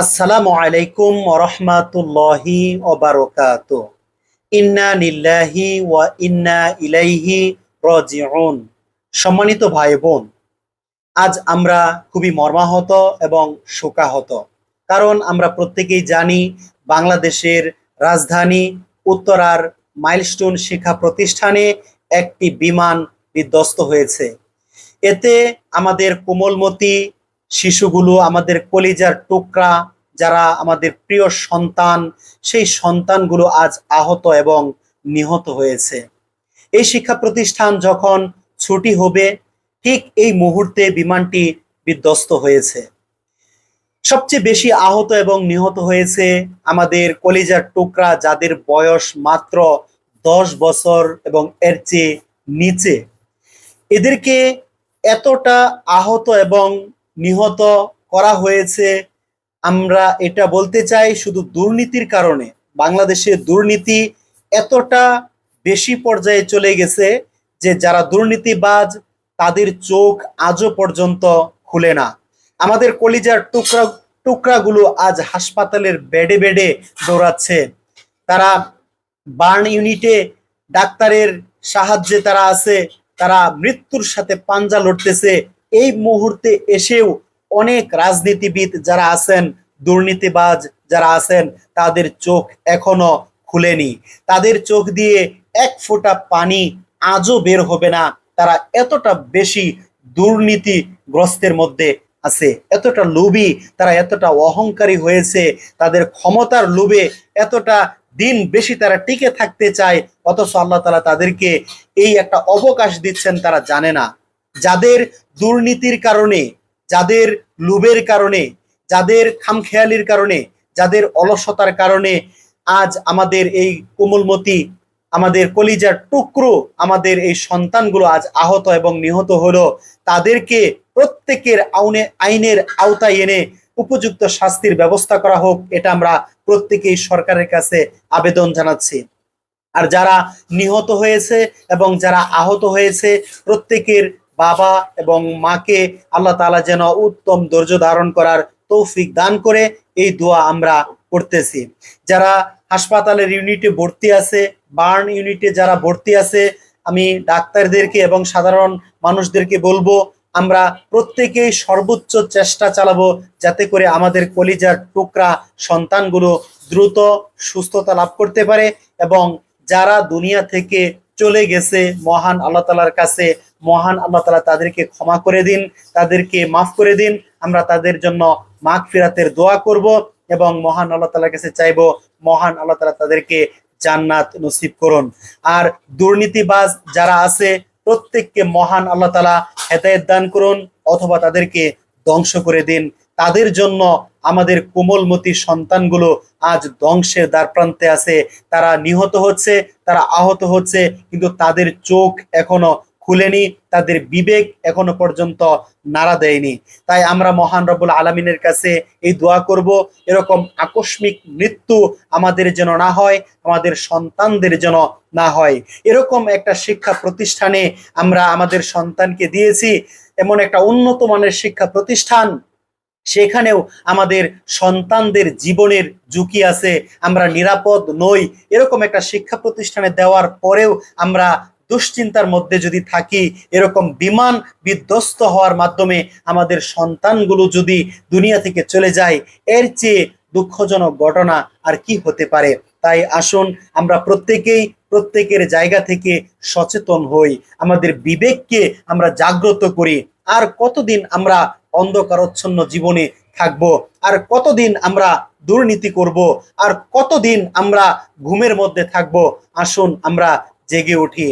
আসসালামু আলাইকুম রহমাতুল্লাহি ওবারকাত ইন্না নিল্লাহি ওয়া ইন্না ইলাইহি রাজিউন। সম্মানিত ভাই বোন আজ আমরা খুবই মর্মাহত এবং শোকাহত। কারণ আমরা প্রত্যেকেই জানি বাংলাদেশের রাজধানী উত্তরার মাইলস্টোন শিক্ষা প্রতিষ্ঠানে একটি বিমান বিধ্বস্ত হয়েছে। এতে আমাদের কোমলমতি শিশুগুলো আমাদের কলিজার টুকরা, যারা আমাদের প্রিয় সন্তান, সেই সন্তানগুলো আজ আহত এবং নিহত হয়েছে। এই শিক্ষা প্রতিষ্ঠান যখন ছুটি হবে, ঠিক এই মুহূর্তে বিমানটি বিধ্বস্ত হয়েছে। সবচেয়ে বেশি আহত এবং নিহত হয়েছে আমাদের কলিজার টুকরা, যাদের বয়স মাত্র দশ বছর এবং এর চেয়ে নিচে। এদেরকে এতটা আহত এবং নিহত করা হয়েছে। আমরা এটা বলতে চাই শুধু দুর্নীতির কারণে। বাংলাদেশে দুর্নীতি এতটা বেশি পর্যায়ে চলে গেছে যে যারা দুর্নীতিবাজ, তাদের চোখ আজও পর্যন্ত খুলে না। আমাদের কলিজার টুকরা, টুকরাগুলো আজ হাসপাতালের বেডে বেডে দৌড়াচ্ছে। তারা বার্ন ইউনিটে ডাক্তারের সাহায্যে তারা আছে, তারা মৃত্যুর সাথে পাঞ্জা লড়তেছে। এই মুহূর্তে এসেও অনেক রাজনীতিবিদ যারা আছেন, দুর্নীতিবাজ যারা আছেন, তাদের চোখ এখনও খুলেনি। তাদের চোখ দিয়ে এক ফোঁটা পানি আজও বের হবে না। তারা এতটা বেশি দুর্নীতিগ্রস্তের মধ্যে আছে। এতটা লোভী, তারা এতটা অহংকারী হয়েছে। তাদের ক্ষমতার লোভে এতটা দিন বেশি তারা টিকে থাকতে চায়, অথচ আল্লাহ তালা তাদেরকে এই একটা অবকাশ দিচ্ছেন, তারা জানে না। যাদের দুর্নীতির কারণে, যাদের লোভের কারণে, যাদের খামখেয়ালির কারণে, যাদের অলসতার কারণে আজ আমাদের এই কোমলমতি, আমাদের কলিজার টুকরো, আমাদের এই সন্তানগুলো আজ আহত এবং নিহত হলো, তাদেরকে প্রত্যেকের আউনে, আইনের আওতায় এনে উপযুক্ত শাস্তির ব্যবস্থা করা হোক, এটা আমরা প্রত্যেকেই সরকারের কাছে আবেদন জানাচ্ছি। আর যারা নিহত হয়েছে এবং যারা আহত হয়েছে, প্রত্যেকের বাবা এবং মাকে আল্লাহ তালা যেন উত্তম ধৈর্য ধারণ করার তৌফিক দান করে এই দোয়া আমরা করতেছি। যারা হাসপাতালের ইউনিটে ভর্তি আছে, বার্ন ইউনিটে যারা ভর্তি আছে, আমি ডাক্তারদেরকে এবং সাধারণ মানুষদেরকে বলব, আমরা প্রত্যেকেই সর্বোচ্চ চেষ্টা চালাবো যাতে করে আমাদের কলিজার টুকরা সন্তানগুলো দ্রুত সুস্থতা লাভ করতে পারে এবং যারা দুনিয়া থেকে চলে গেছে। মহান আল্লাহ তালার কাছে, মহান আল্লাহ তালা তাদেরকে ক্ষমা করে দিন, তাদেরকে মাফ করে দিন। আমরা তাদের জন্য মাঘ ফিরাতের দোয়া করব এবং মহান আল্লাহ তালার কাছে চাইব, মহান আল্লাহ তালা তাদেরকে জান্নাত নসিব করুন। আর দুর্নীতিবাজ যারা আছে, প্রত্যেককে মহান আল্লাহ তালা হেদায়ত দান করুন অথবা তাদেরকে ধ্বংস করে দিন। তাদের জন্য আমাদের কোমলমতি সন্তানগুলো আজ ধ্বংসের দ্বার প্রান্তে আছে। তারা নিহত হচ্ছে, তারা আহত হচ্ছে, কিন্তু তাদের চোখ এখনও খুলেনি, তাদের বিবেক এখনও পর্যন্ত নাড়া দেয়নি। তাই আমরা মহান রব্বুল আলমিনের কাছে এই দোয়া করব, এরকম আকস্মিক মৃত্যু আমাদের যেন না হয়, আমাদের সন্তানদের যেন না হয়। এরকম একটা শিক্ষা প্রতিষ্ঠানে আমরা আমাদের সন্তানকে দিয়েছি, এমন একটা উন্নত মানের শিক্ষা প্রতিষ্ঠান সেখানেও আমাদের সন্তানদের জীবনের ঝুঁকি আছে, আমরা নিরাপদ নই। এরকম একটা শিক্ষা প্রতিষ্ঠানে দেওয়ার পরেও আমরা দুশ্চিন্তার মধ্যে যদি থাকি, এরকম বিমান বিধ্বস্ত হওয়ার মাধ্যমে আমাদের সন্তানগুলো যদি দুনিয়া থেকে চলে যায়, এর চেয়ে দুঃখজনক ঘটনা আর কি হতে পারে? তাই আসুন, আমরা প্রত্যেকেই প্রত্যেকের জায়গা থেকে সচেতন হই। আমাদের বিবেককে আমরা জাগ্রত করি। আর কতদিন আমরা অন্ধকারচ্ছন্ন জীবনে থাকব? আর কতদিন আমরা দুর্নীতি করব? আর কতদিন আমরা ঘুমের মধ্যে থাকব? আসুন আমরা জেগে উঠি।